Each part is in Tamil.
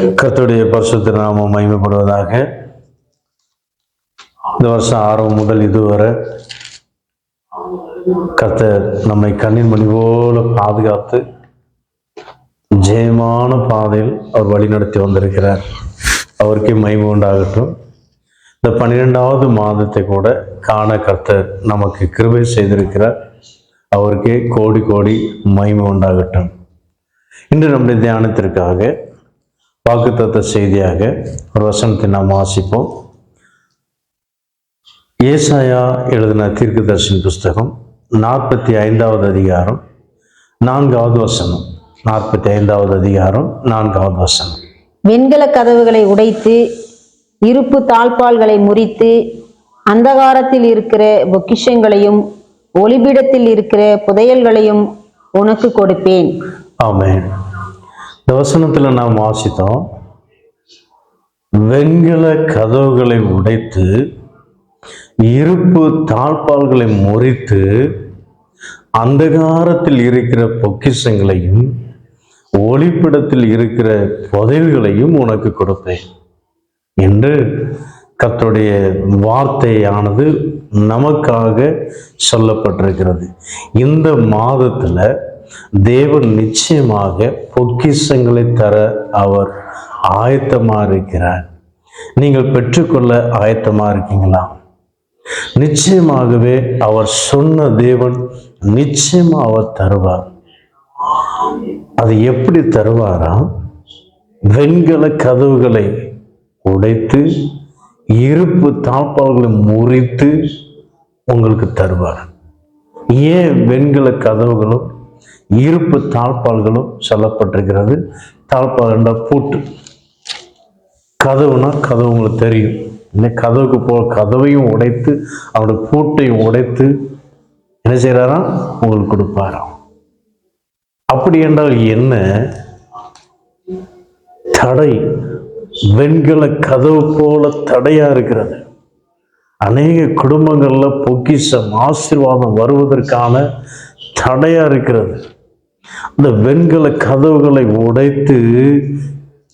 கர்த்தருடைய பரிசுத்த நாமம் மகிமைப்படுவதாக. இந்த வருஷம் ஆரம்பம் முதல் இதுவரை கர்த்தர் நம்மை கண்ணின் மணி போல பாதுகாத்து ஜெயமான பாதையில் அவர் வழிநடத்தி வந்திருக்கிறார். அவருக்கே மகிமை உண்டாகட்டும். இந்த பன்னிரெண்டாவது மாதத்தை கூட காண கர்த்தர் நமக்கு கிருபை செய்திருக்கிறார். அவருக்கே கோடி கோடி மகிமை உண்டாகட்டும். இன்று நம்முடைய தியானத்திற்காக வாக்குத்தத்த செய்தியாக ஒரு வசனத்தை நாம் வாசிப்போம். ஏசாயா எழுதின தீர்க்கதர்ஷின் புஸ்தகம் நாற்பத்தி ஐந்தாவது அதிகாரம் நான்காவது வசனம். நாற்பத்தி ஐந்தாவது அதிகாரம் நான்காவது வசனம். வெண்கல கதவுகளை உடைத்து இருப்பு தாழ்பால்களை முறித்து அந்தகாரத்தில் இருக்கிற பொக்கிஷங்களையும் ஒளிபிடத்தில் இருக்கிற புதையல்களையும் உனக்கு கொடுப்பேன். ஆமென். இந்த வசனத்தில் நாம் வாசித்தோம் வெண்கல கதவுகளை உடைத்து இருப்பு தாழ்பால்களை முறித்து அந்தகாரத்தில் இருக்கிற பொக்கிஷங்களையும் ஒளிப்பிடத்தில் இருக்கிற புதவிகளையும் உனக்கு கொடுப்பேன் என்று கத்துடைய வார்த்தையானது நமக்காக சொல்லப்பட்டிருக்கிறது. இந்த மாதத்தில் தேவன் நிச்சயமாக பொக்கிஷங்களை தர அவர் ஆயத்தமா இருக்கிறார் நீங்கள் பெற்றுக்கொள்ள ஆயத்தமா இருக்கீங்களா நிச்சயமாகவே அவர் சொன்ன தேவன் நிச்சயமா அவர் தருவார். அது எப்படி தருவாராம் வெண்கல கதவுகளை உடைத்து இருப்பு தாழ்பால்களை முறித்து உங்களுக்கு தருவார். ஏன் வெண்கல கதவுகளும் இருப்பு தாழ்பால்களும் சொல்லப்பட்டிருக்கிறது. தாழ்பால் என்றால் பூட்டு. கதவுனா கதவு உங்களுக்கு தெரியும். இல்லை கதவுக்கு போ கதவையும் உடைத்து அவனுடைய பூட்டையும் உடைத்து என்ன செய்கிறாராம் உங்களுக்கு கொடுப்பாராம். அப்படி என்றால் என்ன? தடை. வெண்கல கதவு போல தடையா இருக்கிறது. அநேக குடும்பங்கள்ல பொக்கிஷம் ஆசீர்வாதம் வருவதற்கான தடையா இருக்கிறது. அந்த வெண்கல கதவுகளை உடைத்து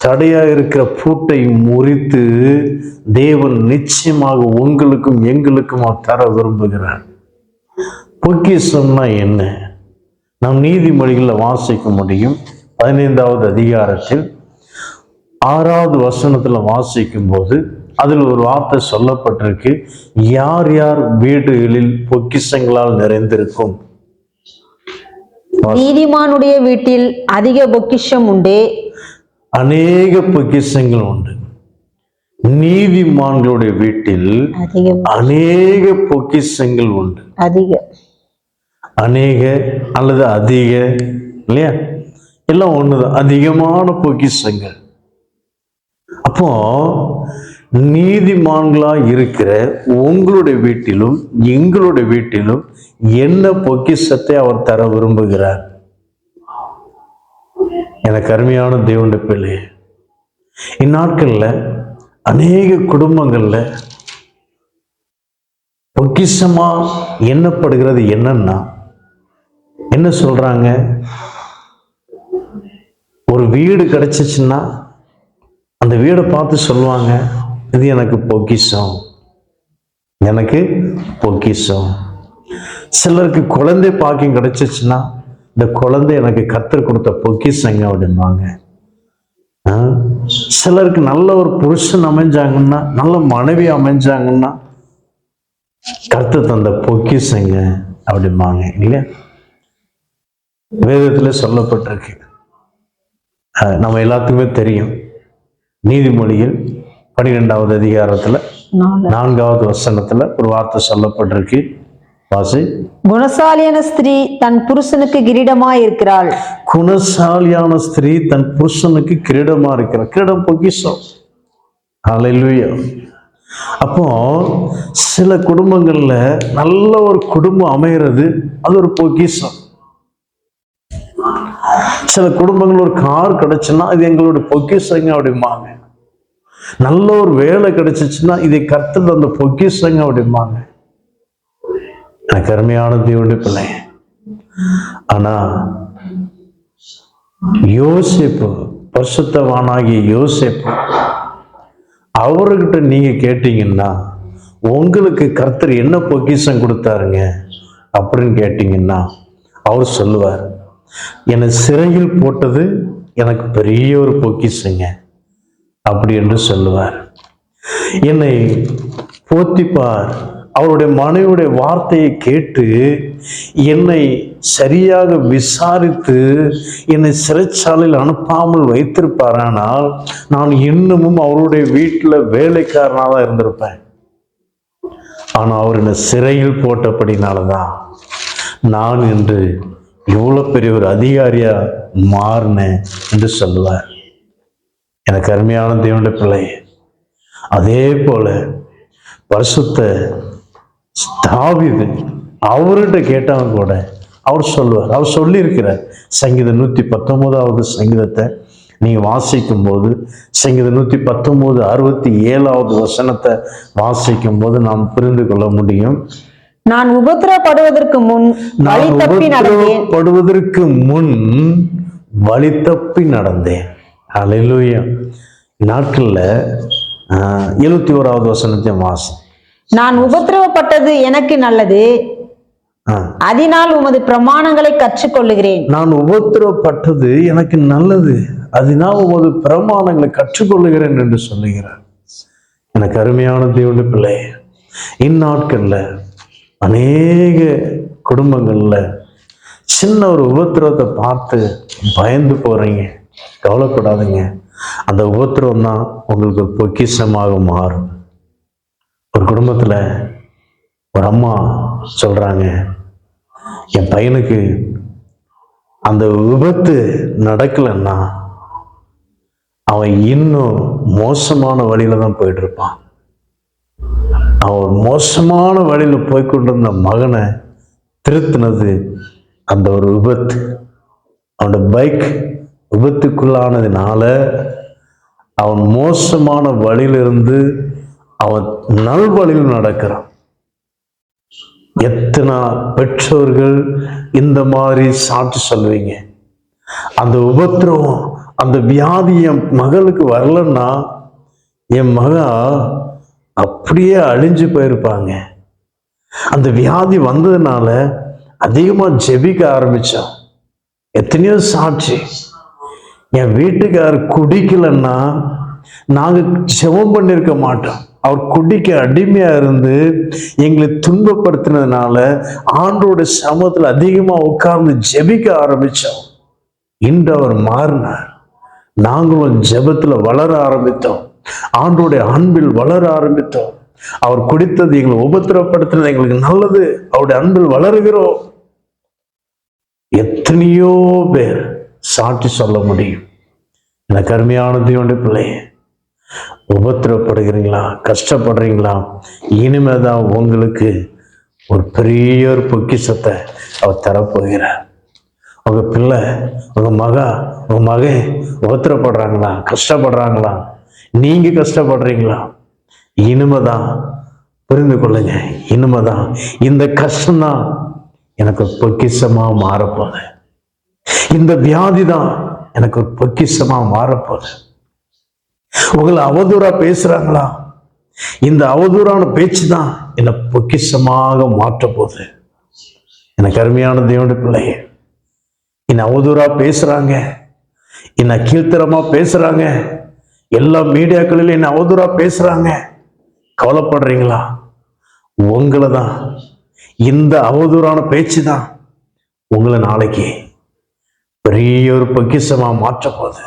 தடையா இருக்கிற பூட்டை முறித்து தேவன் நிச்சயமாக உங்களுக்கும் எங்களுக்கும் தர விரும்புகிறார். பொக்கிஷம்னா என்ன? நாம் நீதிமொழிகளில் வாசிக்க முடியும். பதினைந்தாவது அதிகாரத்தில் ஆறாவது வசனத்துல வாசிக்கும் போது அதில் ஒரு வார்த்தை சொல்லப்பட்டிருக்கு. யார் யார் வீடுகளில் பொக்கிஷங்களால் நிறைந்திருக்கும்? நீதிமானுடைய வீட்டில் அதிக பொக்கிஷம் உண்டே. அநேக பொக்கிஷங்கள் உண்டு. நீதிமான்களுடைய வீட்டில் அநேக பொக்கிஷங்கள் உண்டு. அதிக. அநேக அல்லது அதிக இல்லையா? எல்லாம் ஒண்ணுதான். அதிகமான பொக்கிஷங்கள். அப்போ நீதிமான்களாக இருக்கிற உங்களுடைய வீட்டிலும் எங்களுடைய வீட்டிலும் என்ன பொக்கிஷத்தை அவர் தர விரும்புகிறார்? எனக்கு அருமையான தேவனுடைய பிள்ளை இந்நாட்களில் அநேக குடும்பங்களில் பொக்கிஷமாக எண்ணப்படுகிறது என்னன்னா என்ன சொல்கிறாங்க ஒரு வீடு கிடச்சிச்சின்னா அந்த வீடை பார்த்து சொல்லுவாங்க இது எனக்கு பொக்கிஷம். எனக்கு பொக்கிஷம். சிலருக்கு குழந்தை பாக்கியம் கிடைச்சிச்சுன்னா இந்த குழந்தை எனக்கு கத்தர் கொடுத்த பொக்கிஷங்க அப்படிம்பாங்க. சிலருக்கு நல்ல ஒரு புருஷன் அமைஞ்சாங்கன்னா நல்ல மனைவி அமைஞ்சாங்கன்னா கர்த்தர் தந்த பொக்கிஷங்க அப்படிம்பாங்க இல்லையா? வேதத்துல சொல்லப்பட்டிருக்கு. நம்ம எல்லாத்துக்குமே தெரியும். நீதிமொழியில் பன்னிரெண்டாவது அதிகாரத்துல. நான்காவது வசனத்துல ஒரு வார்த்தை சொல்லப்பட்டிருக்கு. வாசி. குணசாலியான ஸ்திரீ தன் புருஷனுக்கு கிரீடமாய் இருக்கிறாள் குணசாலியான ஸ்திரீ தன் புருஷனுக்கு கிரீடமா இருக்கிறார் கிரீடம் பொக்கிஷம். ஹalleluya அப்போ சில குடும்பங்கள்ல நல்ல ஒரு குடும்பம் அமைகிறது அது ஒரு பொக்கிஷம். சில குடும்பங்கள் ஒரு கார் கிடைச்சுன்னா இது எங்களுடைய பொக்கிஷங்க அப்படிம்பாங்க. நல்ல ஒரு வேலை கிடைச்சிச்சுன்னா இதை கர்த்தர் அந்த பொக்கிஷங்க அப்படிம்பாங்க. எனக்கு அருமையான தேவனுடைய பிள்ளை. ஆனா யோசிப்பு பரிசுத்தவானாகிய யோசிப்பு அவர்கிட்ட நீங்க கேட்டீங்கன்னா உங்களுக்கு கர்த்தர் என்ன பொக்கிஷம் கொடுத்தாருங்க அப்படின்னு கேட்டீங்கன்னா அவர் சொல்லுவார் என்னை சிறையில் போட்டது எனக்கு பெரிய ஒரு பொக்கிஷங்க. அப்படி என்று சொல்லுவார். என்னை போத்திப்பார். அவருடைய மனைவியுடைய வார்த்தையை கேட்டு என்னை சரியாக விசாரித்து என்னை சிறைச்சாலையில் அனுப்பாமல் வைத்திருப்பாரானால் நான் இன்னமும் அவருடைய வீட்டில் வேலைக்காரனாக தான் இருந்திருப்பேன். ஆனால் அவர் என்னை சிறையில் போட்டபடினால தான் நான் இன்று இவ்வளோ பெரிய ஒரு அதிகாரியாக மாறினேன் என்று சொல்லுவார். எனக்கு அருமையான தேவனுடைய பிள்ளை. அதே போல பரிசுத்த தாவீது அவர்கிட்ட கேட்டவன் கூட அவர் சொல்லுவார். அவர் சொல்லியிருக்கிறார். சங்கீதம் நூற்றி பத்தொம்போதாவது சங்கீதத்தை நீங்க வாசிக்கும் போது சங்கீதம் நூற்றி பத்தொம்போது அறுபத்தி ஏழாவது வசனத்தை வாசிக்கும் போது நாம் புரிந்து கொள்ள முடியும். நான் உபத்திரப்படுவதற்கு முன் நான் உபத்திரவப்படுவதற்கு முன் வழி தப்பி நடந்தேன். அலையிலுயா நாட்கள்ல எழுபத்தி ஓராவது வசனத்தை வாசம் நான் உபத்திரவப்பட்டது எனக்கு நல்லது. அதனால் உமது பிரமாணங்களை கற்றுக்கொள்ளுகிறேன். நான் உபத்திரவப்பட்டது எனக்கு நல்லது. அதனால் உமது பிரமாணங்களை கற்றுக்கொள்ளுகிறேன் என்று சொல்லுகிறார். எனக்கு அருமையான தேவனுடைய பிள்ளை இந்நாட்கள்ல அநேக குடும்பங்கள்ல சின்ன ஒரு உபத்திரவத்தை பார்த்து பயந்து போறீங்க. கவலைப்படாதீங்க. அந்த உபத்திரம் தான் உங்களுக்கு ஒரு பொக்கிஷமாக மாறும். ஒரு குடும்பத்தில் ஒரு அம்மா சொல்றாங்க என் பையனுக்கு அந்த விபத்து நடக்கலைன்னா அவன் இன்னும் மோசமான வழியில தான் போயிட்டு இருப்பான் அவன் ஒரு மோசமான வழியில் போய்கொண்டிருந்த மகனை திருத்தினது அந்த ஒரு விபத்து. அவனோட பைக் விபத்துக்குள்ளானதுனால அவன் மோசமான வழியிலிருந்து அவன் நல்வழியில் நடக்கிறான். எத்தனை பெற்றோர்கள் இந்த மாதிரி சாட்சி சொல்லுவீங்க? அந்த உபத்திரவம் அந்த வியாதி என் மகளுக்கு வரலன்னா என் மகா அப்படியே அழிஞ்சு போயிருப்பாங்க. அந்த வியாதி வந்ததுனால அதிகமாக ஜெபிக்க ஆரம்பிச்சோம் எத்தனையோ சாட்சி. என் வீட்டுக்கார் குடிக்கலன்னா நாங்கள் செவம் பண்ணியிருக்க மாட்டோம். அவர் குடிக்க அடிமையாக இருந்து எங்களை துன்பப்படுத்தினதுனால ஆண்டோட சமத்தில் அதிகமாக உட்கார்ந்து ஜெபிக்க ஆரம்பித்தோம் இன்று அவர் மாறினார். நாங்களும் ஜெபத்தில் வளர ஆரம்பித்தோம். ஆண்டோடைய அன்பில் வளர ஆரம்பித்தோம். அவர் குடித்தது எங்களை உபத்திரப்படுத்தினது எங்களுக்கு நல்லது. அவருடைய அன்பில் வளருகிறோம். எத்தனையோ பேர் சாட்சி சொல்ல முடியும். எனக்கு அருமையான தேவனுடைய பிள்ளையே உபத்திரப்படுகிறீங்களா? கஷ்டப்படுறீங்களா? இனிமே தான் உங்களுக்கு ஒரு பெரிய ஒரு பொக்கிஷத்தை அவர் தரப்போகிறார். உங்கள் பிள்ளை உங்கள் மகா உங்கள் மகன் உபத்திரப்படுறாங்களா? கஷ்டப்படுறாங்களா? நீங்கள் கஷ்டப்படுறீங்களா? இனிமைதான் புரிந்து கொள்ளுங்க. இனிமைதான் இந்த கஷ்டம்தான் எனக்கு பொக்கிஷமாக மாறப்போகுது. இந்த வியாதி தான் எனக்கு ஒரு பொக்கிஷமா மாறப்போகுது. உங்களை அவதூறா பேசுறாங்களா? இந்த அவதூறான பேச்சு தான் என்னை பொக்கிஷமாக மாற்ற போகுது எனக்கு அருமையான தேவனுடைய பிள்ளையே என்னை அவதூறா பேசுறாங்க என்னை கீழ்த்தரமா பேசுறாங்க எல்லா மீடியாக்களிலும் என்ன அவதூறா பேசுறாங்க. கவலைப்படுறீங்களா? உங்களை தான் இந்த அவதூறான பேச்சு தான் உங்களை நாளைக்கு பெரிய ஒரு பொக்கிஷமாக மாற்ற போகுது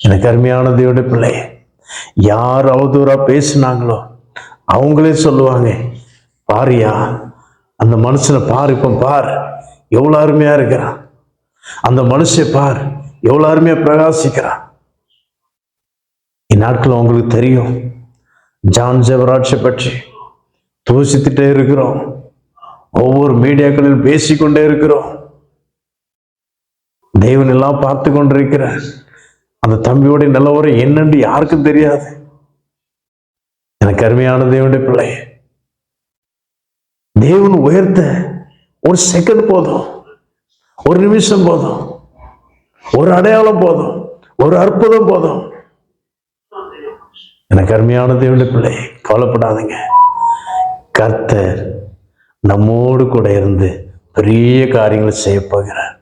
எனக்கு அருமையான தேவடைய பிள்ளை யார் அவதூறா பேசினாங்களோ அவங்களே சொல்லுவாங்க பாரியா அந்த மனுஷனை பார் இப்போ பார் எவ்வளோ அருமையா இருக்கிறான். அந்த மனுஷை பார் எவ்வளோ அருமையா பிரகாசிக்கிறான். இந்நாட்கள் உங்களுக்கு தெரியும் ஜான் ஜெவராட்சை பற்றி தூசித்துட்டே இருக்கிறோம். ஒவ்வொரு மீடியாக்களில் பேசிக்கொண்டே இருக்கிறோம். தேவன் எல்லாம் பார்த்து கொண்டிருக்கிறார். அந்த தம்பியோட நிலவரம் என்னன்னு யாருக்கும் தெரியாது. எனக்கு அருமையான தேவனுடைய பிள்ளை. தேவன் உயர்த்த ஒரு செகண்ட் போதும். ஒரு நிமிஷம் போதும். ஒரு அடையாளம் போதும். ஒரு அற்புதம் போதும். எனக்கு அருமையான தேவனுடைய பிள்ளை கவலைப்படாதீங்க. கர்த்தர் நம்மோடு கூட இருந்து பெரிய காரியங்களை செய்ய போகிறார்.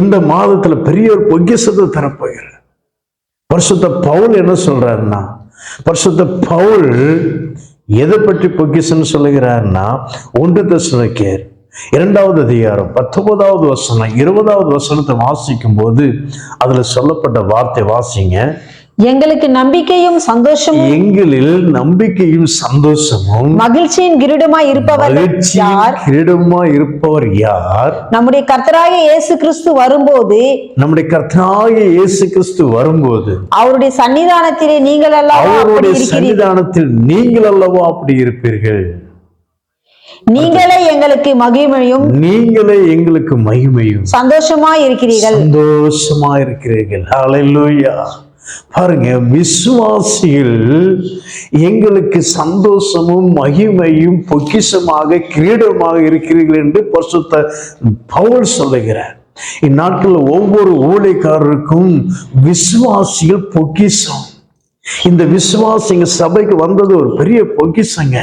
இந்த மாதத்துல பெரிய ஒரு பொக்கிசத்தை தரப்போகிறார். பரிசுத்த பவுல் என்ன சொல்றாருன்னா பரிசுத்த பவுல் எதை பற்றி பொக்கிசன்னு சொல்லுகிறார்னா ஒன்று தசுனக்கேர் இரண்டாவது அதிகாரம் பத்தொன்பதாவது வசனம் இருபதாவது வசனத்தை வாசிக்கும் போது அதுல சொல்லப்பட்ட வார்த்தை வாசிங்க. எங்களுக்கு நம்பிக்கையும் சந்தோஷமும் எங்களில் நம்பிக்கையும் சந்தோஷமும் மகிழ்ச்சியின் கிரீடமாய் இருப்பவர் யார்? கிரீடமா இருப்பவர் யார்? நம்முடைய கர்த்தராகிய இயேசு கிறிஸ்து வரும்போது நம்முடைய கர்த்தராகிய இயேசு கிறிஸ்து வரும்போது அவருடைய சன்னிதானத்திலே நீங்கள் அப்படி அவருடைய சன்னிதானத்தில் நீங்கள் அல்லவா அப்படி இருப்பீர்கள்? நீங்களே எங்களுக்கு மகிமையும் நீங்களே எங்களுக்கு மகிமையும் சந்தோஷமாய் இருக்கிறீர்கள். சந்தோஷமா இருக்கிறீர்கள். ஹalleluya பாருங்க விசுவாசியில் எங்களுக்கு சந்தோஷமும் மகிமையும் பொக்கிஷமாக கிரீடமாக இருக்கிறீர்கள் என்று பரிசுத்த பவுல் சொல்லுகிறார். இந்நாட்களில் ஒவ்வொரு ஊழியக்காரருக்கும் விசுவாசியில் பொக்கிஷம். இந்த விசுவாசிங்க சபைக்கு வந்தது ஒரு பெரிய பொக்கிஷங்க.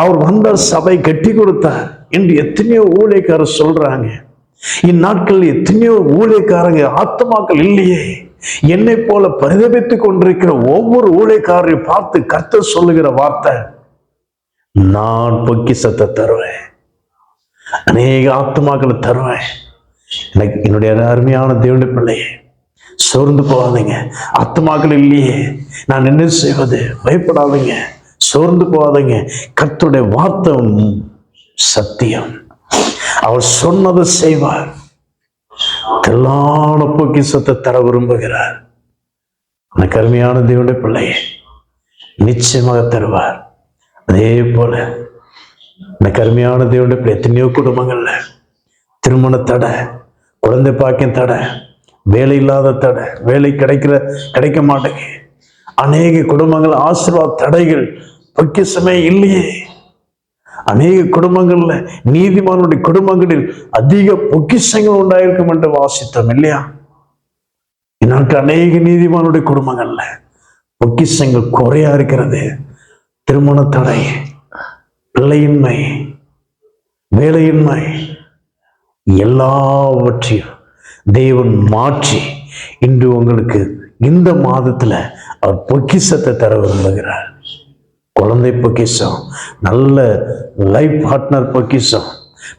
அவர் வந்த சபை கட்டி கொடுத்தார் என்று எத்தனையோ ஊழியக்காரர் சொல்றாங்க. இந்நாட்கள் எத்தனையோ ஊழியக்காரங்க ஆத்மாக்கள் இல்லையே. என்னை போல பரிதபித்துக் கொண்டிருக்கிற ஒவ்வொரு ஊழியக்காரரை பார்த்து கத்த சொல்லுகிற வார்த்தை நான் பொக்கிசத்தை தருவேன். அநேக ஆத்மாக்களை தருவேன். எனக்கு என்னுடைய அருமையான தேவனுடைய பிள்ளையே சோர்ந்து போகாதீங்க. ஆத்மாக்கள் இல்லையே. நான் என்ன செய்வது? பயப்படாதீங்க. சோர்ந்து போகாதீங்க. கத்துடைய வார்த்தை சத்தியம். அவர் சொன்னதை செய்வார். தெல்லான பொக்கிஷத்தை தர விரும்புகிறார். எனக்கு அருமையான தேவனுடைய பிள்ளையே நிச்சயமாக தருவார். அதே போல எனக்கு அருமையான தேவனுடைய பிள்ளை எத்தனையோ குடும்பங்கள்ல திருமண தடை குழந்தை பாக்கியம் தடை வேலை இல்லாத தடை வேலை கிடைக்கிற கிடைக்க மாட்டேங்க அநேக குடும்பங்கள் ஆசீர்வாத தடைகள் பொக்கிஷமே இல்லையே. அநேக குடும்பங்கள்ல நீதிமானுடைய குடும்பங்களில் அதிக பொக்கிஷங்கள் உண்டாயிருக்கும் என்று வாசித்தோம் இல்லையா? இந்நாட்டு அநேக நீதிமானுடைய குடும்பங்கள்ல பொக்கிஷங்கள் குறையா இருக்கிறது. திருமண தடை பிள்ளையின்மை வேலையின்மை எல்லாவற்றையும் தேவன் மாற்றி இன்று உங்களுக்கு இந்த மாதத்துல அவர் பொக்கிசத்தை தர விரும்புகிறார். குழந்தை பொக்கிஷம் நல்ல லைஃப் பார்ட்னர் பொக்கிஷம்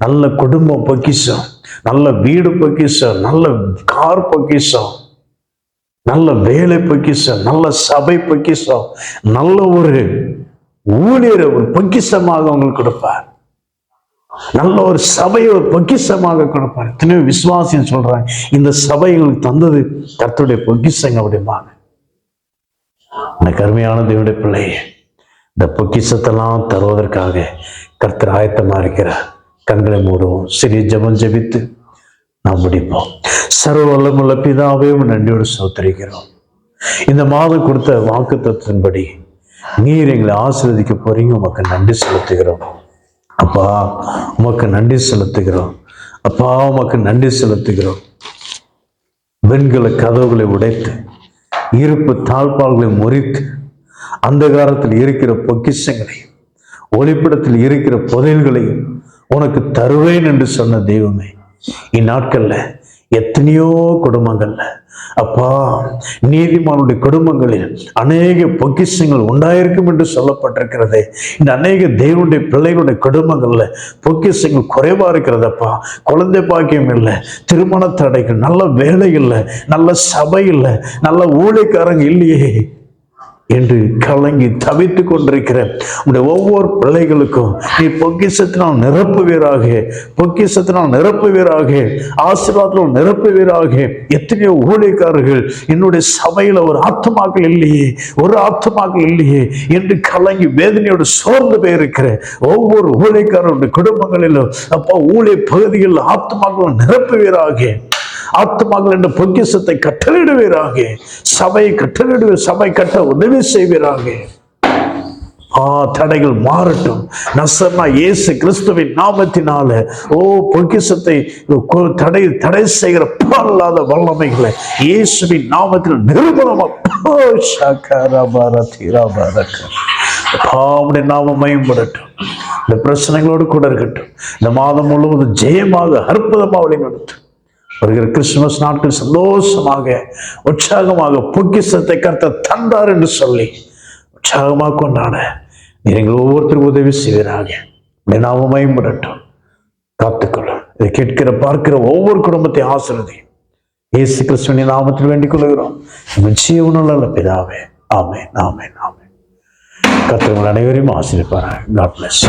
நல்ல குடும்ப பொக்கிஷம் நல்ல வீடு பொக்கிஷம் நல்ல கார் பொக்கிஷம் நல்ல வேலை பொக்கிஷம் நல்ல சபை பொக்கிஷம் நல்ல ஒரு ஊழியர் ஒரு பொக்கிஷமாக உங்களுக்கு கொடுப்பார். நல்ல ஒரு சபையை ஒரு பொக்கிஷமாக கொடுப்பார். எத்தனையோ விசுவாசியம் சொல்றாங்க இந்த சபை எங்களுக்கு தந்தது கர்த்தருடைய பொக்கிஷங்க அப்படிம்பாங்க. எனக்கு அருமையான தேவனுடைய பிள்ளையே இந்த பொக்கிசத்தெல்லாம் தருவதற்காக கர்த்தர் ஆயத்தமாக இருக்கிறார் கண்களை மூடுவோம். சிறிய ஜெபம் ஜெபித்து நாம் முடிப்போம். சர்வ வல்லமுள்ள பிதாவே நன்றியோடு சோத்தரிக்கிறோம் இந்த மாதம் கொடுத்த வாக்கு தத்துவத்தின்படி நீர் எங்களை ஆசீர்வதிக்க போறீங்க. உமக்கு நன்றி செலுத்துகிறோம். அப்பா உமக்கு நன்றி செலுத்துகிறோம். அப்பா உமக்கு நன்றி செலுத்துகிறோம். பெண்களை கதவுகளை உடைத்து இருப்பு தாழ்பால்களை முறித்து அந்தகாரத்தில் இருக்கிற பொக்கிஷங்களையும் ஒளிப்படத்தில் இருக்கிற புதையல்களையும் உனக்கு தருவேன் என்று சொன்ன தெய்வமே இந்நாட்கள்ல எத்தனையோ குடும்பங்கள்ல அப்பா நீதிமானுடைய குடும்பங்களில் அநேக பொக்கிஷங்கள் உண்டாயிருக்கும் என்று சொல்லப்பட்டிருக்கிறது. இந்த அநேக தெய்வனுடைய பிள்ளைகளுடைய குடும்பங்கள்ல பொக்கிஷங்கள் குறைவா இருக்கிறதப்பா குழந்தை பாக்கியம் இல்லை திருமண தடைகள் நல்ல வேலை இல்லை நல்ல சபை இல்லை நல்ல ஊழிக்காரங்க இல்லையே. என்று கலங்கி தவித்துக் கொண்டிருக்கிற உடைய ஒவ்வொரு பிள்ளைகளுக்கும் நீ பொக்கிசத்தினால் நிரப்புவீராக பொக்கிசத்தினால் நிரப்புவீராக ஆசீர்வாதத்தினால் நிரப்புவீராக. எத்தனையோ ஊழியக்காரர்கள் என்னுடைய சபையில் ஒரு ஆத்மாக்கள் இல்லையே ஒரு ஆத்மாக்கள் இல்லையே என்று கலங்கி வேதனையோடு சோர்ந்து போயிருக்கிற ஒவ்வொரு ஊழியக்காரருடைய குடும்பங்களிலும் அப்பா ஊழிய பகுதிகளில் ஆத்மாக்கள் நிரப்புவீராக. ஆத்மாக்கள் என்ற பொக்கிஷத்தை கட்டளிடுவீராக சபையை கட்டளிடுவீர் சபை கட்ட உதவி செய்வீராக. ஆ தடைகள் மாறட்டும். நசர்னா இயேசு கிறிஸ்துவின் நாமத்தினால ஓ பொக்கிசத்தை தடை தடை செய்கிற பல்லாத வல்லமைகளை இயேசுவின் நாமத்தில் நிர்மூலமா ஓ, சகரபரதி நாமம் மயம்படட்டும். இந்த பிரச்சனைகளோடு கூட இருக்கட்டும். இந்த மாதம் முழுவதும் ஜெயமாக அற்புதமாக வழி நடத்தும் வருகிற கிறிஸ்துமஸ் நாட்கள் சந்தோஷமாக உற்சாகமாக பொக்கிசத்தை கர்த்த தந்தார் என்று சொல்லி உற்சாகமாக கொண்டாட நீங்கள் ஒவ்வொருத்தரும் உதவி செய்வீராக. உடைய நாமம் மயம்படட்டும் காத்துக்கொள்ளும். இதை கேட்கிற பார்க்கிற ஒவ்வொரு குடும்பத்தையும் ஆசிரதி இயேசு கிறிஸ்துவின் நாமத்தில் வேண்டிக் கொள்கிறோம் ஜீவனுள்ள பிதாவே. ஆமே ஆமே ஆமே கத்திரங்கள் அனைவரையும் ஆசிரிப்பார்கள் காட் பிளஸ்